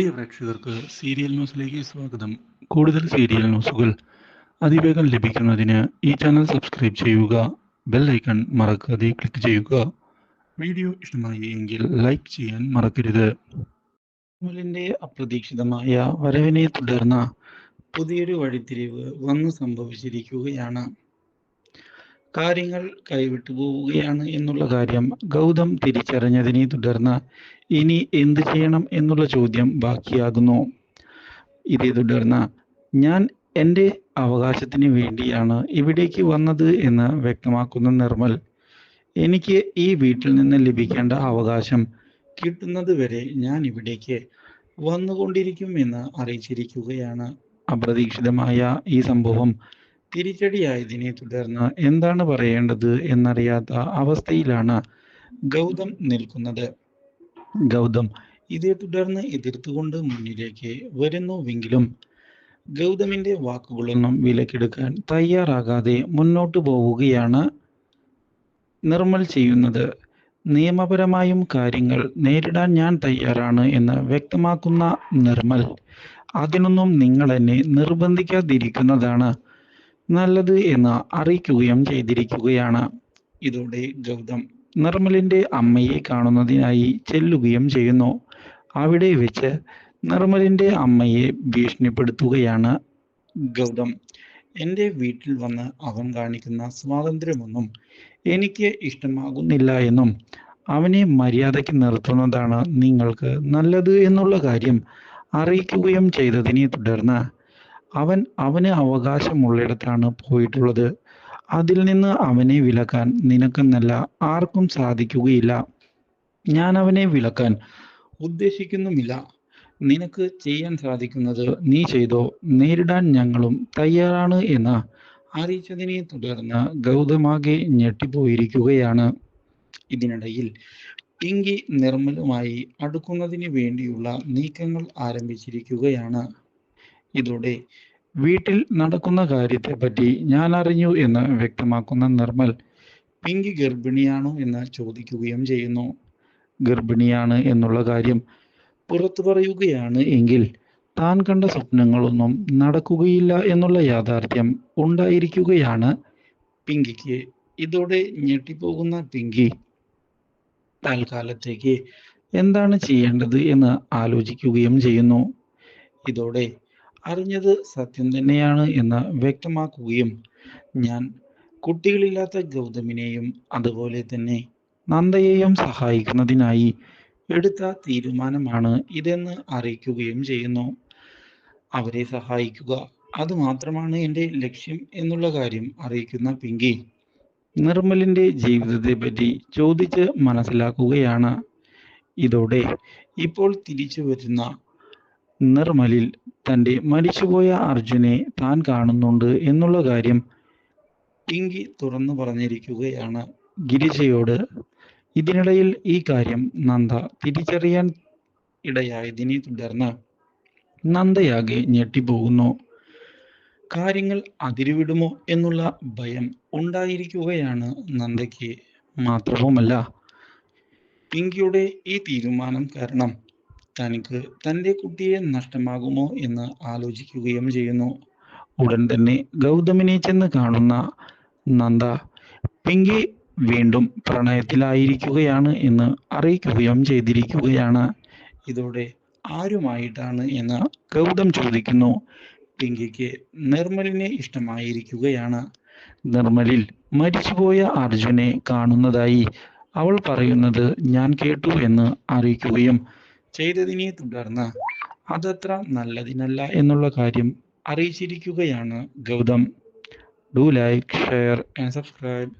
പ്രിയ പ്രേക്ഷകർക്ക് സീരിയൽ ന്യൂസിലേക്ക് സ്വാഗതം. കൂടുതൽ സീരിയൽ ന്യൂസുകൾ അതിവേഗം ലഭിക്കുന്നതിന് ഈ ചാനൽ സബ്സ്ക്രൈബ് ചെയ്യുക ബെൽ ഐക്കൺ മറക്കാതെ ക്ലിക്ക് ചെയ്യുക. വീഡിയോ ഇഷ്ടമായി എങ്കിൽ ലൈക്ക് ചെയ്യാൻ മറക്കരുത്. അമലിന്റെ അപ്രതീക്ഷിതമായ വരവിനെ തുടർന്ന് പുതിയൊരു വഴിത്തിരിവ് വന്നു സംഭവിച്ചിരിക്കുകയാണ്. കാര്യങ്ങൾ കൈവിട്ടു പോവുകയാണ് എന്നുള്ള കാര്യം ഗൗതം തിരിച്ചറിഞ്ഞതിനെ തുടർന്ന് ഇനി എന്ത് ചെയ്യണം എന്നുള്ള ചോദ്യം ബാക്കിയാകുന്നു. ഇതേ തുടർന്ന് ഞാൻ എന്റെ അവകാശത്തിന് വേണ്ടിയാണ് ഇവിടേക്ക് വന്നത് എന്ന് വ്യക്തമാക്കുന്ന നിർമ്മൽ എനിക്ക് ഈ വീട്ടിൽ നിന്ന് ലഭിക്കേണ്ട അവകാശം കിട്ടുന്നത് വരെ ഞാൻ ഇവിടേക്ക് വന്നുകൊണ്ടിരിക്കും എന്ന് അറിയിച്ചിരിക്കുകയാണ്. അപ്രതീക്ഷിതമായ ഈ സംഭവം തിരിച്ചടിയായതിനെ തുടർന്ന് എന്താണ് പറയേണ്ടത് എന്നറിയാത്ത അവസ്ഥയിലാണ് ഗൗതം നിൽക്കുന്നത്. ഗൗതം ഇതേ തുടർന്ന് എതിർത്തുകൊണ്ട് മുന്നിലേക്ക് വരുന്നുവെങ്കിലും ഗൗതമിന്റെ വാക്കുകളൊന്നും വിലക്കെടുക്കാൻ തയ്യാറാകാതെ മുന്നോട്ടു പോവുകയാണ് നിർമ്മൽ ചെയ്യുന്നത്. നിയമപരമായും കാര്യങ്ങൾ നേരിടാൻ ഞാൻ തയ്യാറാണ് എന്ന് വ്യക്തമാക്കുന്ന നിർമ്മൽ അതിനൊന്നും നിങ്ങൾ എന്നെ നിർബന്ധിക്കാതിരിക്കുന്നതാണ്. നല്ലത് എന്ന് അറിയിക്കുകയും ചെയ്തിരിക്കുകയാണ്. ഇതോടെ ഗൗതം നിർമ്മലിന്റെ അമ്മയെ കാണുന്നതിനായി ചെല്ലുകയും ചെയ്യുന്നു. അവിടെ വെച്ച് നിർമ്മലിന്റെ അമ്മയെ ഭീഷണിപ്പെടുത്തുകയാണ് ഗൗതം. എന്റെ വീട്ടിൽ വന്ന് അവൻ കാണിക്കുന്ന സ്വാതന്ത്ര്യമൊന്നും എനിക്ക് ഇഷ്ടമാകുന്നില്ല എന്നും അവനെ മര്യാദയ്ക്ക് നിർത്തുന്നതാണ് നിങ്ങൾക്ക് നല്ലത് എന്നുള്ള കാര്യം അറിയിക്കുകയും ചെയ്തതിനെ തുടർന്ന് അവൻ അവന് അവകാശമുള്ളിടത്താണ് പോയിട്ടുള്ളത്. അതിൽ നിന്ന് അവനെ വിലക്കാൻ നിനക്കെന്നല്ല ആർക്കും സാധിക്കുകയില്ല. ഞാൻ അവനെ വിലക്കാൻ ഉദ്ദേശിക്കുന്നുമില്ല. നിനക്ക് ചെയ്യാൻ സാധിക്കുന്നത് നീ ചെയ്തോ? നേരിടാൻ ഞങ്ങളും തയ്യാറാണ് എന്ന് അറിയിച്ചതിനെ തുടർന്ന് ഗൗതമാകെ ഞെട്ടിപ്പോയിരിക്കുകയാണ്. ഇതിനിടയിൽ ടിങ്കി നിർമ്മലുമായി അടുക്കുന്നതിന് വേണ്ടിയുള്ള നീക്കങ്ങൾ ആരംഭിച്ചിരിക്കുകയാണ്. ഇതോടെ വീട്ടിൽ നടക്കുന്ന കാര്യത്തെപ്പറ്റി ഞാൻ അറിഞ്ഞു എന്ന് വ്യക്തമാക്കുന്ന നിർമ്മൽ പിങ്കി ഗർഭിണിയാണോ എന്ന് ചോദിക്കുകയും ചെയ്യുന്നു. ഗർഭിണിയാണ് എന്നുള്ള കാര്യം പുറത്തു പറയുകയാണ് എങ്കിൽ താൻ കണ്ട സ്വപ്നങ്ങളൊന്നും നടക്കുകയില്ല എന്നുള്ള യാഥാർത്ഥ്യം ഉണ്ടായിരിക്കുകയാണ് പിങ്കിക്ക്. ഇതോടെ ഞെട്ടിപ്പോകുന്ന പിങ്കി തൽക്കാലത്തേക്ക് എന്താണ് ചെയ്യേണ്ടത് എന്ന് ആലോചിക്കുകയും ചെയ്യുന്നു. ഇതോടെ അറിഞ്ഞത് സത്യം തന്നെയാണ് എന്ന് വ്യക്തമാക്കുകയും ഞാൻ കുട്ടികളില്ലാത്ത ഗൗതമിനെയും അതുപോലെ തന്നെ നന്ദയെയും സഹായിക്കുന്നതിനായി എടുത്ത തീരുമാനമാണ് ഇതെന്ന് അറിയിക്കുകയും ചെയ്യുന്നു. അവരെ സഹായിക്കുക അത് മാത്രമാണ് എന്റെ ലക്ഷ്യം എന്നുള്ള കാര്യം അറിയിക്കുന്ന പിങ്കി നിർമ്മലിന്റെ ജീവിതത്തെ പറ്റി ചോദിച്ച് മനസ്സിലാക്കുകയാണ്. ഇതോടെ ഇപ്പോൾ തിരിച്ചു വരുന്ന നിർമ്മലിൽ തന്റെ മരിച്ചുപോയ അർജുനെ താൻ കാണുന്നുണ്ട് എന്നുള്ള കാര്യം പിങ്കി തുറന്നു പറഞ്ഞിരിക്കുകയാണ് ഗിരിജയോട്. ഇതിനിടയിൽ ഈ കാര്യം നന്ദ തിരിച്ചറിയാൻ ഇടയായതിനെ തുടർന്ന് നന്ദയാകെ ഞെട്ടിപ്പോകുന്നു. കാര്യങ്ങൾ അതിരുവിടുമോ എന്നുള്ള ഭയം ഉണ്ടായിരിക്കുകയാണ് നന്ദയ്ക്ക് മാത്രവുമല്ല. പിങ്കിയുടെ ഈ തീരുമാനം കാരണം തനിക്ക് തന്റെ കുട്ടിയെ നഷ്ടമാകുമോ എന്ന് ആലോചിക്കുകയും ചെയ്യുന്നു. ഉടൻ തന്നെ ഗൗതമിനെ ചെന്ന് കാണുന്ന നന്ദ പിങ്കി വീണ്ടും പ്രണയത്തിലായിരിക്കുകയാണ് എന്ന് അറിയിക്കുകയും ചെയ്തിരിക്കുകയാണ്. ഇതോടെ ആരുമായിട്ടാണ് എന്ന് ഗൗതം ചോദിക്കുന്നു. പിങ്കിക്ക് നിർമ്മലിനെ ഇഷ്ടമായിരിക്കുകയാണ്. നിർമ്മലിൽ മരിച്ചുപോയ അർജുനെ കാണുന്നതായി അവൾ പറയുന്നത് ഞാൻ കേട്ടു എന്ന് അറിയിക്കുകയും ചെയ്തതിനെ തുടർന്ന് അതത്ര നല്ലതിനല്ല എന്നുള്ള കാര്യം അറിയിച്ചിരിക്കുകയാണ് Gautam. Do like share and subscribe